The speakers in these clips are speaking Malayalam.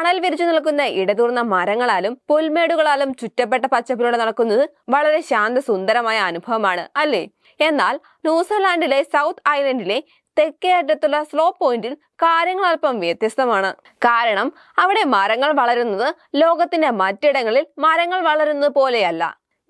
തണൽ വിരിച്ചു നിൽക്കുന്ന ഇടതൂർന്ന മരങ്ങളാലും പുൽമേടുകളാലും ചുറ്റപ്പെട്ട പച്ചപ്പിലൂടെ നടക്കുന്നത് വളരെ ശാന്ത സുന്ദരമായ അനുഭവമാണ് അല്ലേ? എന്നാൽ ന്യൂസിലാൻഡിലെ സൗത്ത് ഐലൻഡിലെ തെക്കേ അറ്റത്തുള്ള സ്ലോ പോയിന്റിൽ കാര്യങ്ങൾ അല്പം വ്യത്യസ്തമാണ്. കാരണം അവിടെ മരങ്ങൾ വളരുന്നത് ലോകത്തിന്റെ മറ്റിടങ്ങളിൽ മരങ്ങൾ വളരുന്നത് പോലെയല്ല.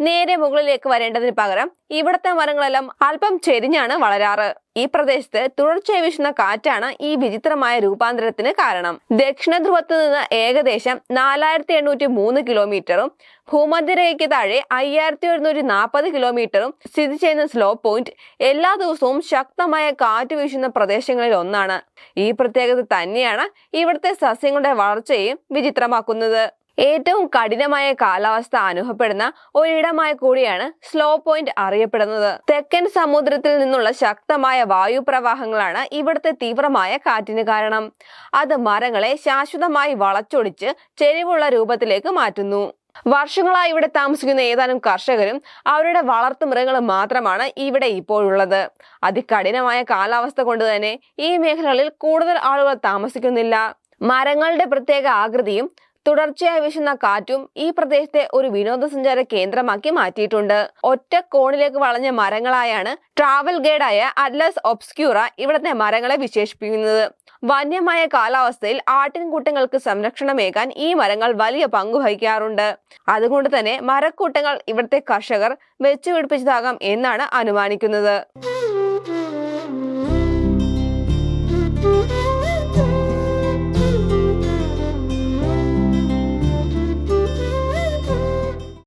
നേരെ മുകളിലേക്ക് വരേണ്ടതിന് പകരം ഇവിടുത്തെ മരങ്ങളെല്ലാം അല്പം ചെരിഞ്ഞാണ് വളരാറ്. ഈ പ്രദേശത്ത് തുടർച്ചയായി വീശുന്ന കാറ്റാണ് ഈ വിചിത്രമായ രൂപാന്തരത്തിന് കാരണം. ദക്ഷിണ നിന്ന് ഏകദേശം നാലായിരത്തി എണ്ണൂറ്റി മൂന്ന് കിലോമീറ്ററും ഭൂമധ്യരേഖയ്ക്ക് താഴെ അയ്യായിരത്തി ഒരുന്നൂറ്റി നാൽപ്പത് കിലോമീറ്ററും സ്ഥിതി ചെയ്യുന്ന സ്ലോ പോയിന്റ് എല്ലാ ദിവസവും ശക്തമായ കാറ്റ് വീശുന്ന പ്രദേശങ്ങളിൽ ഒന്നാണ്. ഈ പ്രത്യേകത തന്നെയാണ് ഇവിടുത്തെ സസ്യങ്ങളുടെ വളർച്ചയെയും വിചിത്രമാക്കുന്നത്. ഏറ്റവും കഠിനമായ കാലാവസ്ഥ അനുഭവപ്പെടുന്ന ഒരിടമായി കൂടിയാണ് സ്ലോ പോയിന്റ് അറിയപ്പെടുന്നത്. തെക്കൻ സമുദ്രത്തിൽ നിന്നുള്ള ശക്തമായ വായുപ്രവാഹങ്ങളാണ് ഇവിടുത്തെ തീവ്രമായ കാറ്റിന് കാരണം. അത് മരങ്ങളെ ശാശ്വതമായി വളച്ചൊടിച്ച് ചെരിവുള്ള രൂപത്തിലേക്ക് മാറ്റുന്നു. വർഷങ്ങളായി ഇവിടെ താമസിക്കുന്ന ഏതാനും കർഷകരും അവരുടെ വളർത്തു മൃഗങ്ങളും മാത്രമാണ് ഇവിടെ ഇപ്പോഴുള്ളത്. അതികഠിനമായ കാലാവസ്ഥ കൊണ്ട് തന്നെ ഈ മേഖലകളിൽ കൂടുതൽ ആളുകൾ താമസിക്കുന്നില്ല. മരങ്ങളുടെ പ്രത്യേക ആകൃതിയും തുടർച്ചയായി വീശുന്ന കാറ്റും ഈ പ്രദേശത്തെ ഒരു വിനോദസഞ്ചാര കേന്ദ്രമാക്കി മാറ്റിയിട്ടുണ്ട്. ഒറ്റ കോണിലേക്ക് വളഞ്ഞ മരങ്ങളായാണ് ട്രാവൽ ഗൈഡായ അറ്റ്ലസ് ഒബ്സ്ക്യൂറ ഇവിടത്തെ മരങ്ങളെ വിശേഷിപ്പിക്കുന്നത്. വന്യമായ കാലാവസ്ഥയിൽ ആട്ടിൻകൂട്ടങ്ങൾക്ക് സംരക്ഷണമേകാൻ ഈ മരങ്ങൾ വലിയ പങ്ക് വഹിക്കാറുണ്ട്. അതുകൊണ്ട് തന്നെ മരക്കൂട്ടങ്ങൾ ഇവിടുത്തെ കർഷകർ വെച്ചുപിടിപ്പിച്ചതാകാം എന്നാണ് അനുമാനിക്കുന്നത്.